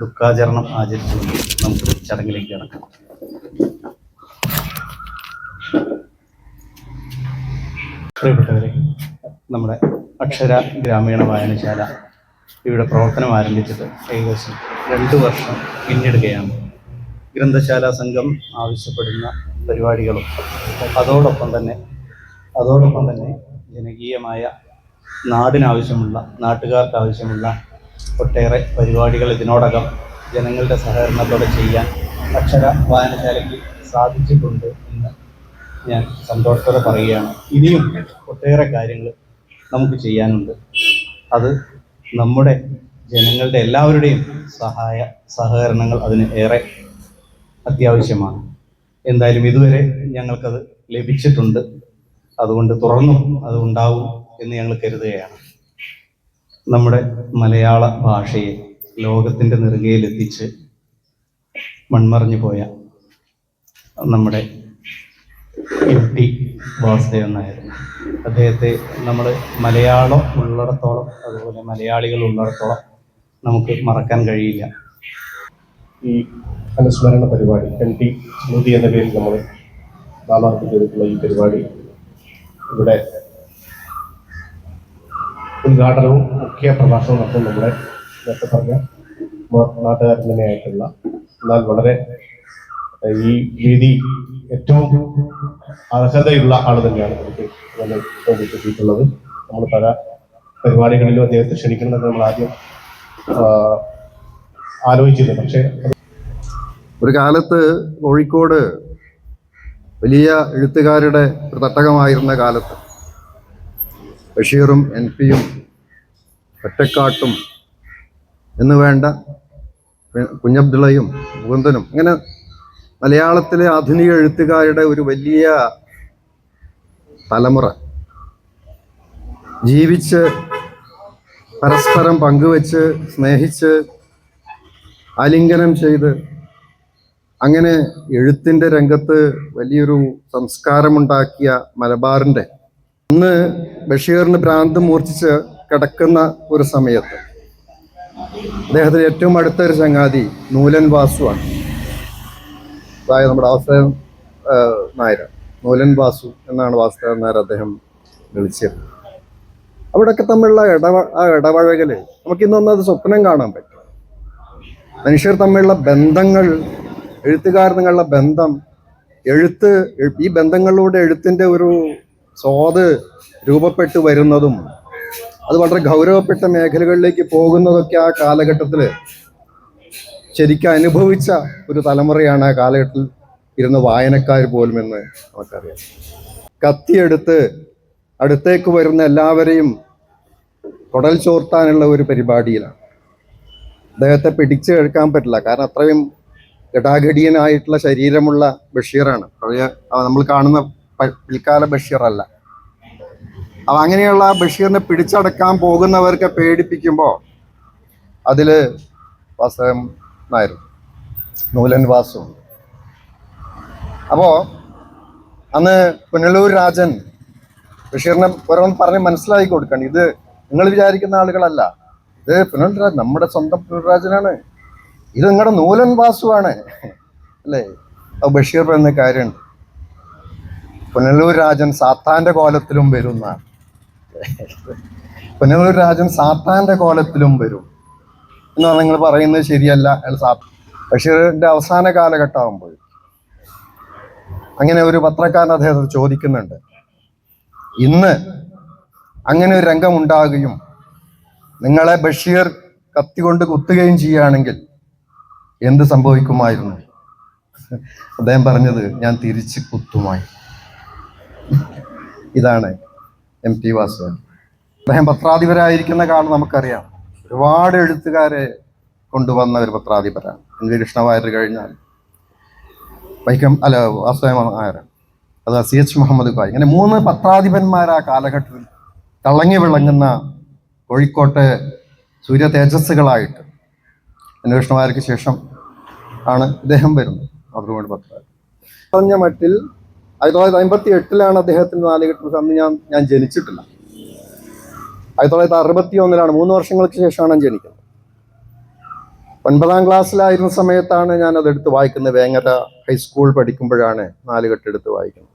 ദുഃഖാചരണം ആചരിച്ചു നമുക്ക് ചടങ്ങിലേക്ക് കിടക്കാം. പ്രിയപ്പെട്ടവരെ നമ്മുടെ അക്ഷര ഗ്രാമീണ വായനശാല ഇവിടെ പ്രവർത്തനം ആരംഭിച്ചത് ഏകദേശം രണ്ട് വർഷം പിന്നിടുകയാണ്. ഗ്രന്ഥശാല സംഘം ആവശ്യപ്പെടുന്ന പരിപാടികളും അതോടൊപ്പം തന്നെ അതോടൊപ്പം തന്നെ ജനകീയമായ നാടിനാവശ്യമുള്ള നാട്ടുകാർക്ക് ആവശ്യമുള്ള ഒട്ടേറെ പരിപാടികൾ ഇതിനോടകം ജനങ്ങളുടെ സഹകരണത്തോടെ ചെയ്യാൻ അക്ഷര വായനശാലയ്ക്ക് സാധിച്ചിട്ടുണ്ട് എന്ന് ഞാൻ സന്തോഷത്തോടെ പറയുകയാണ്. ഇനിയും ഒട്ടേറെ കാര്യങ്ങൾ നമുക്ക് ചെയ്യാനുണ്ട്. അത് നമ്മുടെ ജനങ്ങളുടെ എല്ലാവരുടെയും സഹായ സഹകരണങ്ങൾ അതിന് ഏറെ അത്യാവശ്യമാണ്. എന്തായാലും ഇതുവരെ ഞങ്ങൾക്കത് ലഭിച്ചിട്ടുണ്ട്. അതുകൊണ്ട് തുറന്നും അത് ഉണ്ടാവും എന്ന് ഞങ്ങൾ കരുതുകയാണ്. നമ്മുടെ മലയാള ഭാഷയെ ലോകത്തിന്റെ നെറുകയിലെത്തിച്ച് മൺമറിഞ്ഞു പോയ നമ്മുടെ എം ടി വാസുദേവൻ നായർ. അദ്ദേഹത്തെ നമ്മൾ മലയാളം ഉള്ളിടത്തോളം അതുപോലെ മലയാളികൾ ഉള്ളിടത്തോളം നമുക്ക് മറക്കാൻ കഴിയില്ല. ഈ അനുസ്മരണ പരിപാടി എം ടി സ്മൃതി എന്ന പേരിൽ നമ്മൾ നാമാർക്കും ചെയ്തിട്ടുള്ള ഈ പരിപാടി ഇവിടെ ഉദ്ഘാടനവും മുഖ്യ പ്രഭാഷണവും നടത്തും നമ്മുടെ നേരത്തെ പറഞ്ഞ നാട്ടുകാരൻ തന്നെയായിട്ടുള്ള എന്നാൽ വളരെ ഈ രീതി ഏറ്റവും അർഹതയുള്ള ആൾ തന്നെയാണ് നമുക്ക് കിട്ടിയിട്ടുള്ളത് നമ്മൾ പല പരിപാടികളിലും അദ്ദേഹത്തെ ക്ഷണിക്കണമെന്ന് നമ്മൾ ആദ്യം ആലോചിച്ചിരുന്നു. പക്ഷേ ഒരു കാലത്ത് കോഴിക്കോട് വലിയ എഴുത്തുകാരുടെ തട്ടകമായിരുന്ന കാലത്ത് ബഷീറും എൻ പിയും ഒറ്റക്കാട്ടും എന്ന് വേണ്ട കുഞ്ഞബ്ദുള്ളയും മുകുന്ദനും. അങ്ങനെ മലയാളത്തിലെ ആധുനിക എഴുത്തുകാരുടെ ഒരു വലിയ തലമുറ. ജീവിച്ച് പരസ്പരം പങ്കുവെച്ച് സ്നേഹിച്ച് ആലിംഗനം ചെയ്ത് അങ്ങനെ എഴുത്തിന്റെ രംഗത്ത് വലിയൊരു സംസ്കാരമുണ്ടാക്കിയ മലബാറിന്റെ അന്ന് ബഷീറിന് ഭ്രാന്ത് മൂർച്ഛിച്ച് കിടക്കുന്ന ഒരു സമയത്ത് അദ്ദേഹത്തിന് ഏറ്റവും അടുത്ത ഒരു ചങ്ങാതി നൂലൻ വാസുവാണ് അതായത് നമ്മുടെ വാസുദേവൻ നായർ നൂലൻ വാസു എന്നാണ് വാസുദേവൻ നായർ അദ്ദേഹം വിളിച്ചത്. അവിടെയൊക്കെ തമ്മിലുള്ള ഇടവ ആ ഇടപഴകൽ നമുക്കിന്നൊന്നും അത് സ്വപ്നം കാണാൻ പറ്റും. മനുഷ്യർ തമ്മിലുള്ള ബന്ധങ്ങൾ എഴുത്തുകാർ ബന്ധം എഴുത്ത് ഈ ബന്ധങ്ങളിലൂടെ എഴുത്തിന്റെ ഒരു സ്വാദ് രൂപപ്പെട്ടു വരുന്നതും അത് വളരെ ഗൗരവപ്പെട്ട മേഖലകളിലേക്ക് പോകുന്നതൊക്കെ ആ കാലഘട്ടത്തിൽ ശരിക്കും അനുഭവിച്ച ഒരു തലമുറയാണ് ആ കാലഘട്ടത്തിൽ ഇരുന്ന വായനക്കാർ പോലും എന്ന് നമുക്കറിയാം. കത്തിയെടുത്ത് അടുത്തേക്ക് വരുന്ന എല്ലാവരെയും കുടൽ ചോർത്താനുള്ള ഒരു പരിപാടിയിലാണ്. അദ്ദേഹത്തെ പിടിച്ചു കേൾക്കാൻ പറ്റില്ല. കാരണം അത്രയും ഗടാഗടിയനായിട്ടുള്ള ശരീരമുള്ള ബഷീറാണ്. പഴയ നമ്മൾ കാണുന്ന പിൽക്കാല ബഷീറല്ല. അപ്പം അങ്ങനെയുള്ള ബഷീറിനെ പിടിച്ചടക്കാൻ പോകുന്നവർക്ക് പേടിപ്പിക്കുമ്പോൾ അതിൽ വാസവൻ നായർ നൂലൻ വാസു അപ്പോൾ അന്ന് പുനലൂർ രാജൻ ബഷീറിനെ ഓരോന്ന് പറഞ്ഞ് മനസ്സിലാക്കി കൊടുക്കണം. ഇത് നിങ്ങൾ വിചാരിക്കുന്ന ആളുകളല്ല. ഇത് പുനൽരാജ് നമ്മുടെ സ്വന്തം പുനൽരാജനാണ് ഇത് നിങ്ങളുടെ നൂലൻ വാസുവാണ്. അല്ലേ? ബഷീർ പറയുന്ന കാര്യമുണ്ട്. പുനലൂർ രാജൻ സാത്താന്റെ കോലത്തിലും വരുന്ന പുനലൂർ രാജൻ സാത്താന്റെ കോലത്തിലും വരും. എന്ന് നിങ്ങൾ പറയുന്നത് ശരിയല്ല ബഷീറിന്റെ അവസാന കാലഘട്ടമാകുമ്പോൾ അങ്ങനെ ഒരു പത്രക്കാരൻ അദ്ദേഹത്തെ ചോദിക്കുന്നുണ്ട്. ഇന്ന് അങ്ങനെ ഒരു രംഗം ഉണ്ടാകുകയും നിങ്ങളെ ബഷീർ കത്തി കൊണ്ട് കുത്തുകയും ചെയ്യുകയാണെങ്കിൽ എന്ത് സംഭവിക്കുമായിരുന്നു? അദ്ദേഹം പറഞ്ഞത് ഞാൻ തിരിച്ച് കുത്തുമായി. ഇതാണ് എം ടി വാസു അദ്ദേഹം പത്രാധിപരായിരിക്കുന്ന കാലം നമുക്കറിയാം. ഒരുപാട് എഴുത്തുകാരെ കൊണ്ടുവന്ന ഒരു പത്രാധിപരാണ്. എൻ വി കൃഷ്ണവാര്യർ കഴിഞ്ഞാൽ. വൈക്കം അല്ല വാസുദേവ നായർ. അത് സി എച്ച് മുഹമ്മദ് ഖായ് ഇങ്ങനെ മൂന്ന് പത്രാധിപന്മാർ ആ കാലഘട്ടത്തിൽ തിളങ്ങി വിളങ്ങുന്ന കോഴിക്കോട്ടെ സൂര്യ തേജസ്സുകളായിട്ട് അന്വേഷണമാർക്ക് ശേഷം ആണ് ഇദ്ദേഹം വരുന്നത്. മാതൃഭൂമി പത്രാധിപൻ. പറഞ്ഞ മട്ടിൽ ആയിരത്തി തൊള്ളായിരത്തി അമ്പത്തി എട്ടിലാണ് അദ്ദേഹത്തിന്റെ നാലുകെട്ട് അന്ന് ഞാൻ ഞാൻ ജനിച്ചിട്ടില്ല. ആയിരത്തി തൊള്ളായിരത്തി അറുപത്തി ഒന്നിലാണ് മൂന്ന് വർഷങ്ങൾക്ക് ശേഷമാണ് ഞാൻ ജനിക്കുന്നത്. ഒൻപതാം ക്ലാസ്സിലായിരുന്ന സമയത്താണ് ഞാൻ അതെടുത്ത് വായിക്കുന്നത്. വേങ്ങര ഹൈസ്കൂൾ പഠിക്കുമ്പോഴാണ് നാലുകെട്ട് എടുത്ത് വായിക്കുന്നത്.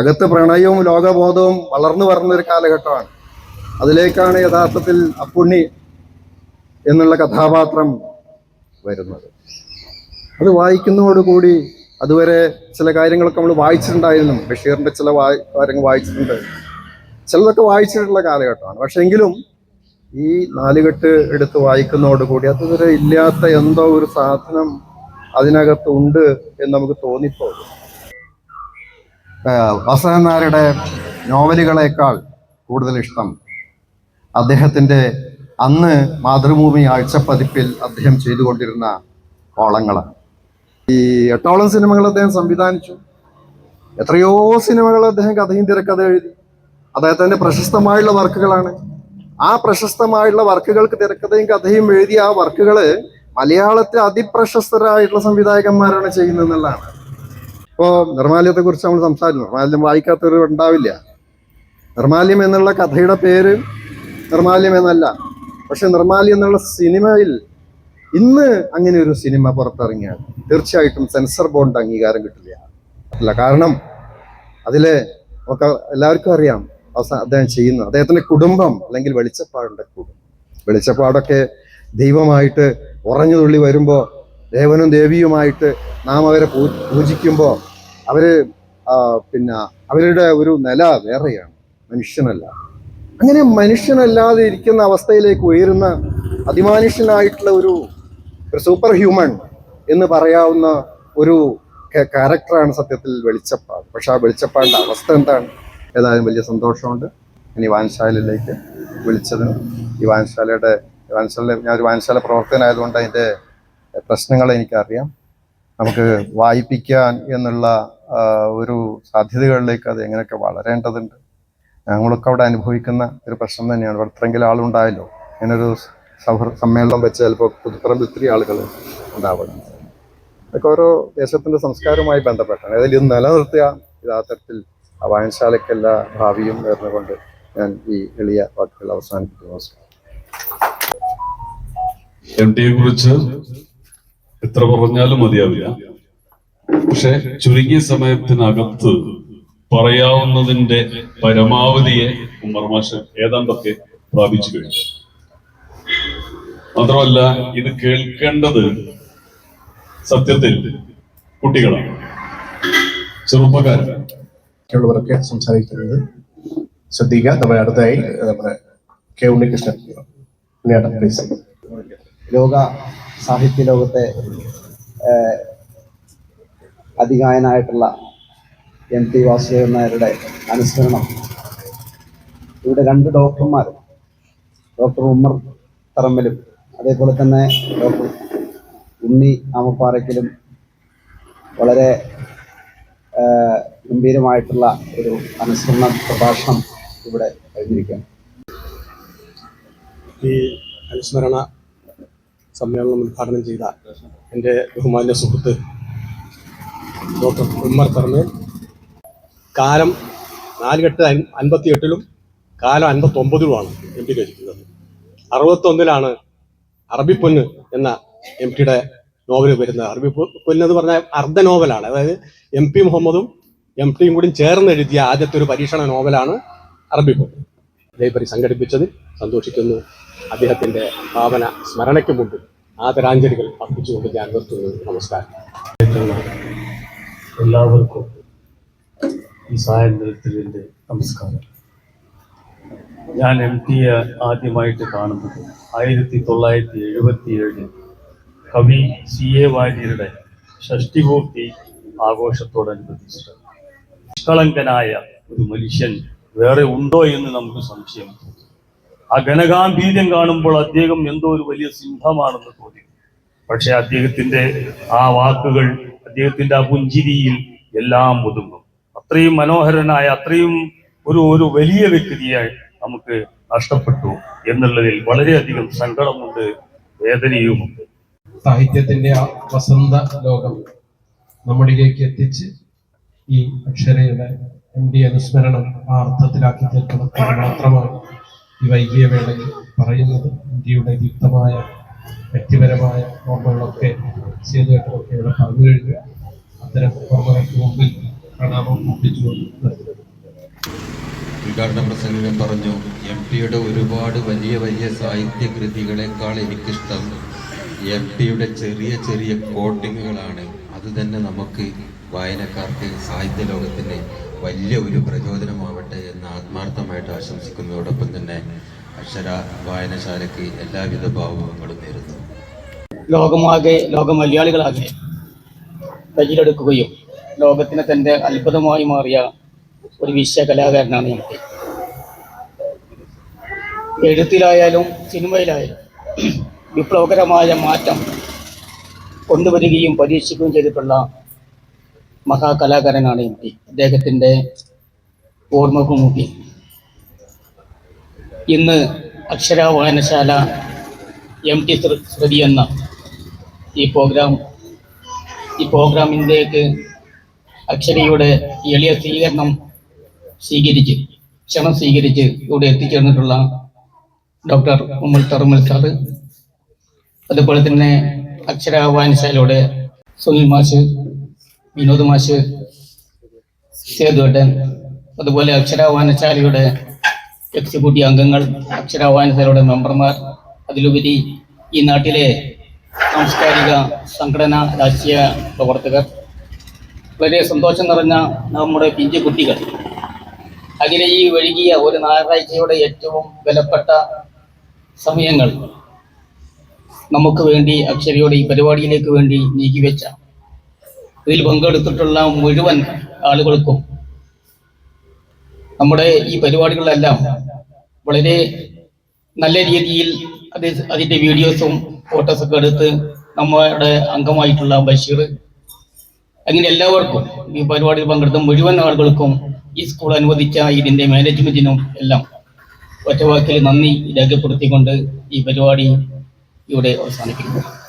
അകത്ത് പ്രണയവും ലോകബോധവും വളർന്നു വരുന്നൊരു കാലഘട്ടമാണ്. അതിലേക്കാണ് യഥാർത്ഥത്തിൽ അപ്പുണ്ണി എന്നുള്ള കഥാപാത്രം വരുന്നത്. അത് വായിക്കുന്നതോടുകൂടി അതുവരെ ചില കാര്യങ്ങളൊക്കെ നമ്മൾ വായിച്ചിട്ടുണ്ടായിരുന്നു. ബഷീറിന്റെ ചില വായ കാര്യങ്ങൾ വായിച്ചിട്ടുണ്ട്. ചിലതൊക്കെ വായിച്ചിട്ടുള്ള കാലഘട്ടമാണ്. പക്ഷെ എങ്കിലും ഈ നാലുകെട്ട് എടുത്ത് വായിക്കുന്നതോടുകൂടി അതുവരെ ഇല്ലാത്ത എന്തോ ഒരു സാധനം അതിനകത്ത് ഉണ്ട് എന്ന് നമുക്ക് തോന്നിപ്പോകും. വാസവൻ നോവലുകളേക്കാൾ കൂടുതൽ ഇഷ്ടം അദ്ദേഹത്തിന്റെ അന്ന് മാതൃഭൂമി ആഴ്ചപ്പതിപ്പിൽ അദ്ദേഹം ചെയ്തുകൊണ്ടിരുന്ന കോളങ്ങളാണ്. ഈ എട്ടോളം സിനിമകൾ അദ്ദേഹം സംവിധാനിച്ചു. എത്രയോ സിനിമകൾ അദ്ദേഹം കഥയും തിരക്കഥ എഴുതി. അദ്ദേഹത്തിന്റെ പ്രശസ്തമായുള്ള വർക്കുകളാണ്. ആ പ്രശസ്തമായുള്ള വർക്കുകൾക്ക് തിരക്കഥയും കഥയും എഴുതിയ ആ വർക്കുകൾ മലയാളത്തിൽ അതിപ്രശസ്തരായിട്ടുള്ള സംവിധായകന്മാരാണ് ചെയ്യുന്നത് എന്നുള്ളതാണ്. ഇപ്പോ നിർമാല്യത്തെക്കുറിച്ച് നമ്മൾ സംസാരിക്കുന്നു നിർമാല്യം വായിക്കാത്തവർ ഉണ്ടാവില്ല. നിർമാല്യം എന്നുള്ള കഥയുടെ പേര് നിർമാല്യം എന്നല്ല. പക്ഷെ നിർമാല്യം എന്നുള്ള സിനിമയിൽ ഇന്ന് അങ്ങനെ ഒരു സിനിമ പുറത്തിറങ്ങിയാൽ തീർച്ചയായിട്ടും സെൻസർ ബോണ്ട് അംഗീകാരം കിട്ടില്ല. അല്ല കാരണം അതിൽ നമുക്ക് എല്ലാവർക്കും അറിയാം അവസാനം അദ്ദേഹം ചെയ്യുന്നു അദ്ദേഹത്തിന്റെ കുടുംബം അല്ലെങ്കിൽ വെളിച്ചപ്പാടിന്റെ കുടുംബം വെളിച്ചപ്പാടൊക്കെ ദൈവമായിട്ട് ഉറഞ്ഞു തുള്ളി വരുമ്പോൾ ദേവനും ദേവിയുമായിട്ട് നാം അവരെ പൂജിക്കുമ്പോൾ അവർ പിന്നെ അവരുടെ ഒരു നില വേറെയാണ്. മനുഷ്യനല്ല. അങ്ങനെ മനുഷ്യനല്ലാതെ ഇരിക്കുന്ന അവസ്ഥയിലേക്ക് ഉയരുന്ന അതിമാനുഷ്യനായിട്ടുള്ള ഒരു ഒരു സൂപ്പർ ഹ്യൂമൻ എന്ന് പറയാവുന്ന ഒരു ക്യാരക്ടറാണ് സത്യത്തിൽ വെളിച്ചപ്പാട്. പക്ഷെ ആ വെളിച്ചപ്പാടിന്റെ അവസ്ഥ എന്താണ്? ഏതായാലും വലിയ സന്തോഷമുണ്ട്. ഇനി വാൻശാലയിലേക്ക് വിളിച്ചതിനും ഈ വാൻശാലയുടെ വാൻശാല ഞാൻ ഒരു വാൻശാല പ്രവർത്തകനായതുകൊണ്ട് അതിന്റെ പ്രശ്നങ്ങൾ എനിക്കറിയാം. നമുക്ക് വായിപ്പിക്കാൻ എന്നുള്ള ഒരു സാധ്യതകളിലേക്ക് അത് എങ്ങനെയൊക്കെ വളരേണ്ടതുണ്ട്. ഞങ്ങളൊക്കെ അവിടെ അനുഭവിക്കുന്ന ഒരു പ്രശ്നം തന്നെയാണ്. ഇവിടെ ഇത്രയെങ്കിലും ആളുണ്ടായല്ലോ ഇങ്ങനൊരു സമ്മേളനം വെച്ച് ചിലപ്പോൾ പുതുപ്പറമ്പിൽ ഒത്തിരി ആളുകൾ ഉണ്ടാവണം അതൊക്കെ ഓരോ ദേശത്തിന്റെ സംസ്കാരവുമായി ബന്ധപ്പെട്ടാണ്. അതിൽ ഇത് നിലനിർത്തുക ഇത് ആ തരത്തിൽ ആ വായനശാലയ്ക്ക് ഭാവിയും നേർന്നുകൊണ്ട് ഞാൻ ഈ എളിയ വാക്കുകൾ അവസാനിപ്പിക്കുന്നു. എം ടിയെ കുറിച്ച് എത്ര പറഞ്ഞാലും മതിയാവില്ല. പക്ഷെ ചുരുങ്ങിയ സമയത്തിനകത്ത് പറയാവുന്നതിന്റെ പരമാവധിയെ ഉമ്മർമാഷൻ ഏതാണ്ടൊക്കെ പ്രാപിച്ചു കഴിഞ്ഞു. മാത്രമല്ല ഇത് കേൾക്കേണ്ടത് സത്യത്തിൽ കുട്ടികളാണ്. ചെറുപ്പക്കാരാണ്. ഉള്ളവരൊക്കെ സംസാരിക്കുന്നത് ശ്രദ്ധിക്കുക. നമ്മുടെ അടുത്തായി നമ്മുടെ കെ ഉണ്ണികൃഷ്ണൻ പ്ലീസ് ലോക സാഹിത്യ ലോകത്തെ അധികായനായിട്ടുള്ള അതികായനായിട്ടുള്ള എം ടി വാസുദേവൻ നായരുടെ അനുസ്മരണം. ഇവിടെ രണ്ട് ഡോക്ടർമാർ ഡോക്ടർ ഉമ്മർ പറമ്പലും അതേപോലെ തന്നെ ഉണ്ണി ആമപ്പാറയ്ക്കലും വളരെ ഗംഭീരമായിട്ടുള്ള ഒരു അനുസ്മരണ പ്രഭാഷണം ഇവിടെ കഴിഞ്ഞിരിക്കുകയാണ്. ഈ അനുസ്മരണ സമ്മേളനം ഉദ്ഘാടനം ചെയ്ത എന്റെ ബഹുമാന്യ സുഹൃത്ത് ഡോക്ടർ ഉമ്മർ കർമ്മേൽ കാലം നാലുകെട്ട് അൻപത്തി എട്ടിലും കാലം അൻപത്തൊമ്പതിലുമാണ് എം പി രചിക്കുന്നത് അറുപത്തൊന്നിലാണ് അറബിപ്പൊന്ന് എന്ന എം ടിയുടെ നോവൽ വരുന്നത് അറബി പൊന്ന് എന്ന് പറഞ്ഞാൽ അർദ്ധ നോവലാണ്. അതായത് എം പി മുഹമ്മദും എം ടിയും കൂടി ചേർന്ന് എഴുതിയ ആദ്യത്തെ ഒരു പരീക്ഷണ നോവലാണ് അറബിപ്പൊന്ന് ലൈബ്രറി സംഘടിപ്പിച്ചതിൽ സന്തോഷിക്കുന്നു. അദ്ദേഹത്തിന്റെ ഭാവന സ്മരണയ്ക്ക് മുമ്പ് ആദരാഞ്ജലികൾ അർപ്പിച്ചുകൊണ്ട് ഞാൻ നിർത്തുന്നു. നമസ്കാരം. എല്ലാവർക്കും ഈ സായന്ത്രത്തിൽ നമസ്കാരം. ഞാൻ എം ടിയെ ആദ്യമായിട്ട് കാണുന്നത്. ആയിരത്തി തൊള്ളായിരത്തി എഴുപത്തി ഏഴിൽ കവി സി എ വാര്യരുടെ ഷഷ്ടിപൂർത്തി ആഘോഷത്തോടനുബന്ധിച്ച് നിഷ്കളങ്കനായ ഒരു മനുഷ്യൻ വേറെ ഉണ്ടോ എന്ന് നമുക്ക് സംശയം. ആ ഘനഗാംഭീര്യം കാണുമ്പോൾ അദ്ദേഹം എന്തോ ഒരു വലിയ സിംഹമാണെന്ന് തോന്നി. പക്ഷെ അദ്ദേഹത്തിന്റെ ആ വാക്കുകൾ അദ്ദേഹത്തിന്റെ ആ പുഞ്ചിരിയിൽ എല്ലാം ഒതുങ്ങും. അത്രയും മനോഹരനായ അത്രയും ഒരു ഒരു വലിയ വ്യക്തിയെ നമുക്ക് നഷ്ടപ്പെട്ടു എന്നുള്ളതിൽ വളരെയധികം സങ്കടമുണ്ട് വേദനയുമുണ്ട്. സാഹിത്യത്തിന്റെ ആ വസന്ത ലോകം നമ്മളിലേക്ക് എത്തിച്ച് ഈ അക്ഷരയുടെ എം ഡി അനുസ്മരണം ആ അർത്ഥത്തിലാക്കി തീർക്കണം മാത്രമാണ് ഈ വൈകിയ വേളയിൽ പറയുന്നത്. ഇന്ത്യയുടെ ദീപ്തമായ വ്യക്തിപരമായ ഓർമ്മകളൊക്കെ ചെയ്തു കേട്ടതൊക്കെ ഇവിടെ പറഞ്ഞു കഴിഞ്ഞു അത്തരം ഓർമ്മകൾക്ക് മുമ്പിൽ പ്രണാമം ഒപ്പിച്ചുകൊണ്ട് ഉദ്ഘാടന പ്രസംഗം പറഞ്ഞു എം പിയുടെ ഒരുപാട് വലിയ വലിയ സാഹിത്യ കൃതികളെക്കാൾ എനിക്കിഷ്ടം എം പിയുടെ ചെറിയ ചെറിയ കോട്ടിങ്ങുകളാണ്. അത് തന്നെ നമുക്ക് വായനക്കാർക്ക് സാഹിത്യ ലോകത്തിന് വലിയ ഒരു പ്രചോദനമാവട്ടെ എന്ന് ആത്മാർത്ഥമായിട്ട് ആശംസിക്കുന്നതോടൊപ്പം തന്നെ അക്ഷര വായനശാലയ്ക്ക് എല്ലാവിധ ഭാവുകങ്ങളും നേരുന്നു. ലോകമാകെ ലോക മലയാളികളാകെ കയ്യിലെടുക്കുകയും ലോകത്തിന് തന്റെ അത്ഭുതമായി മാറിയ ഒരു വിശ്വ കലാകാരനാണ് എം എഴുത്തിലായാലും സിനിമയിലായാലും വിപ്ലവകരമായ മാറ്റം കൊണ്ടുവരികയും പരീക്ഷിക്കുകയും ചെയ്തിട്ടുള്ള മഹാകലാകാരനാണ് എം പി. അദ്ദേഹത്തിന്റെ ഓർമ്മക്ക് മുമ്പിൽ ഇന്ന് അക്ഷര വായനശാല എം ടി ശ്രുതി എന്ന ഈ പ്രോഗ്രാം ഈ പ്രോഗ്രാമിന്റെക്ക് അക്ഷരയുടെ എളിയ സ്വീകരണം സ്വീകരിച്ച് ക്ഷണം സ്വീകരിച്ച് ഇവിടെ എത്തിച്ചേർന്നിട്ടുള്ള ഡോക്ടർ ഉമ്മൽ തറുമൽ സാർ അതുപോലെ തന്നെ അക്ഷര വായനശാലയുടെ സുനിൽ മാഷ് വിനോദ് മാഷ് സേതുവേട്ടൻ അതുപോലെ അക്ഷര വായനശാലയുടെ എക്സിക്യൂട്ടീവ് അംഗങ്ങൾ അക്ഷര വായനശാലയുടെ മെമ്പർമാർ അതിലുപരി ഈ നാട്ടിലെ സാംസ്കാരിക സംഘടന രാഷ്ട്രീയ പ്രവർത്തകർ. വളരെ സന്തോഷം നിറഞ്ഞ നമ്മുടെ പിഞ്ചു കുട്ടികൾ അങ്ങനെ ഈ ഒഴുകിയ ഒരു ഞായറാഴ്ചയുടെ ഏറ്റവും വിലപ്പെട്ട സമയങ്ങൾ നമുക്ക് വേണ്ടി അക്ഷരയുടെ ഈ പരിപാടിയിലേക്ക് വേണ്ടി നീക്കിവെച്ച ഇതിൽ പങ്കെടുത്തിട്ടുള്ള മുഴുവൻ ആളുകൾക്കും നമ്മുടെ ഈ പരിപാടികളെല്ലാം വളരെ നല്ല രീതിയിൽ അത് അതിന്റെ വീഡിയോസും ഫോട്ടോസൊക്കെ എടുത്ത് നമ്മുടെ അംഗമായിട്ടുള്ള ബഷീർ. അങ്ങനെ എല്ലാവർക്കും ഈ പരിപാടിയിൽ പങ്കെടുത്ത മുഴുവൻ ആളുകൾക്കും ഈ സ്കൂൾ അനുവദിച്ച ഇതിന്റെ മാനേജ്മെന്റിനും എല്ലാം ഒറ്റവാക്കിൽ നന്ദി രേഖപ്പെടുത്തിക്കൊണ്ട് ഈ പരിപാടി ഇവിടെ അവസാനിപ്പിക്കുന്നു.